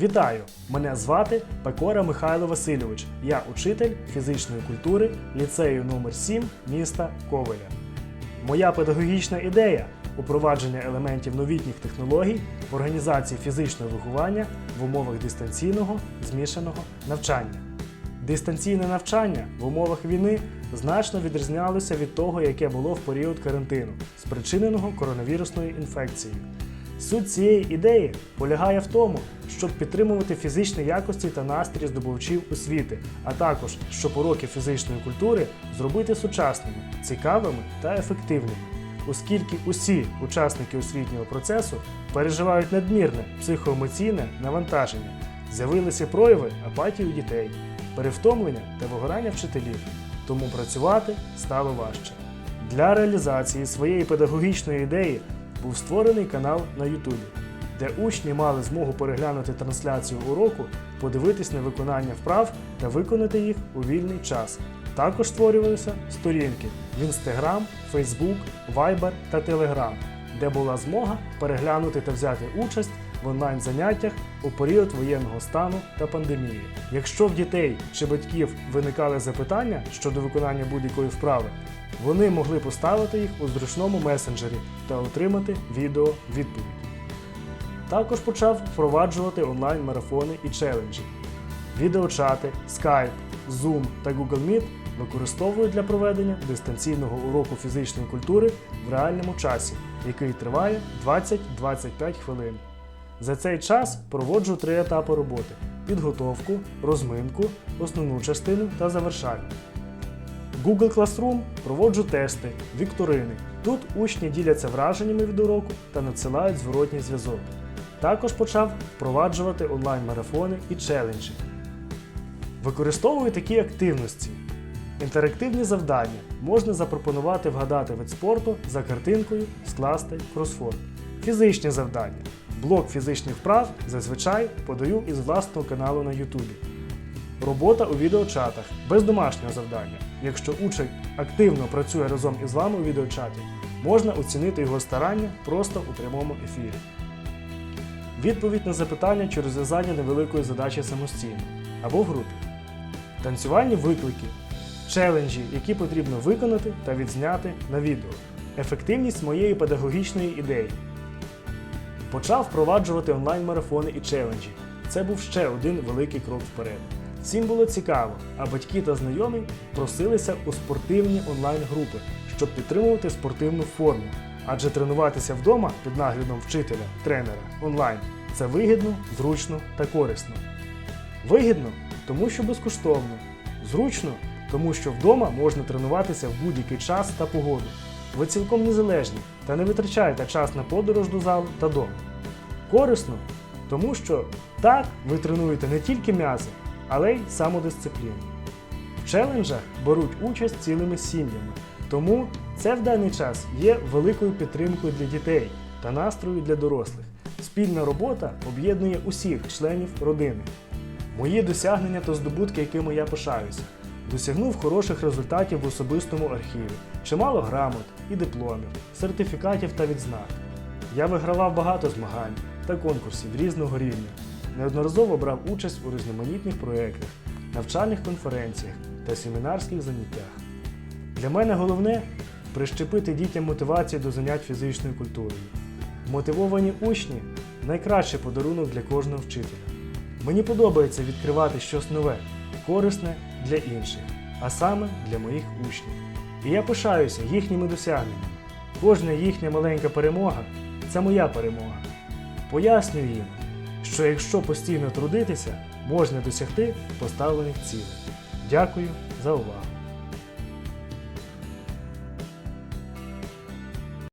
Вітаю! Мене звати Пекора Михайло Васильович. Я учитель фізичної культури ліцею номер 7 міста Ковеля. Моя педагогічна ідея упровадження елементів новітніх технологій в організації фізичного виховання в умовах дистанційного змішаного навчання. Дистанційне навчання в умовах війни значно відрізнялося від того, яке було в період карантину, спричиненого коронавірусною інфекцією. Суть цієї ідеї полягає в тому, щоб підтримувати фізичні якості та настрій здобувачів освіти, а також щоб уроки фізичної культури зробити сучасними, цікавими та ефективними, оскільки усі учасники освітнього процесу переживають надмірне психоемоційне навантаження, з'явилися прояви апатії у дітей, перевтомлення та вигорання вчителів, тому працювати стало важче. Для реалізації своєї педагогічної ідеї був створений канал на Ютубі, де учні мали змогу переглянути трансляцію уроку, подивитись на виконання вправ та виконати їх у вільний час. Також створювалися сторінки в Instagram, Facebook, Viber та Telegram, де була змога переглянути та взяти участь в онлайн-заняттях у період воєнного стану та пандемії. Якщо в дітей чи батьків виникали запитання щодо виконання будь-якої вправи, вони могли поставити їх у зручному месенджері та отримати відео відповідь. Також почав впроваджувати онлайн-марафони і челенджі. Відеочати, Skype, Zoom та Google Meet використовують для проведення дистанційного уроку фізичної культури в реальному часі, який триває 20-25 хвилин. За цей час проводжу три етапи роботи: підготовку, розминку, основну частину та завершальну. Google Classroom проводжу тести, вікторини. Тут учні діляться враженнями від уроку та надсилають зворотній зв'язок. Також почав впроваджувати онлайн-марафони і челенджі. Використовую такі активності. Інтерактивні завдання можна запропонувати вгадати вид спорту за картинкою, скласти кросфорд. Фізичні завдання. Блок фізичних вправ зазвичай подаю із власного каналу на YouTube. Робота у відеочатах без домашнього завдання. Якщо учень активно працює разом із вами у відеочаті, можна оцінити його старання просто у прямому ефірі. Відповідь на запитання чи розв'язання невеликої задачі самостійно або в групі. Танцювальні виклики, челенджі, які потрібно виконати та відзняти на відео. Ефективність моєї педагогічної ідеї. Почав впроваджувати онлайн-марафони і челенджі. Це був ще один великий крок вперед. Всім було цікаво, а батьки та знайомі просилися у спортивні онлайн-групи, щоб підтримувати спортивну форму. Адже тренуватися вдома під наглядом вчителя, тренера онлайн це вигідно, зручно та корисно. Вигідно, тому що безкоштовно. Зручно, тому що вдома можна тренуватися в будь-який час та погоду. Ви цілком незалежні та не витрачаєте час на подорож до залу та дому. Корисно, тому що так ви тренуєте не тільки м'язи, але й самодисципліну. В челенджах беруть участь цілими сім'ями, тому це в даний час є великою підтримкою для дітей та настрою для дорослих. Спільна робота об'єднує усіх членів родини. Мої досягнення та здобутки, якими я пишаюся. Досягнув хороших результатів в особистому архіві, чимало грамот і дипломів, сертифікатів та відзнак. Я вигравав багато змагань та конкурсів різного рівня. Неодноразово брав участь у різноманітних проєктах, навчальних конференціях та семінарських заняттях. Для мене головне прищепити дітям мотивацію до занять фізичною культурою. Мотивовані учні найкращий подарунок для кожного вчителя. Мені подобається відкривати щось нове, корисне для інших, а саме для моїх учнів. І я пишаюся їхніми досягненнями. Кожна їхня маленька перемога це моя перемога. Пояснюю їм, що якщо постійно трудитися, можна досягти поставлених цілей. Дякую за увагу!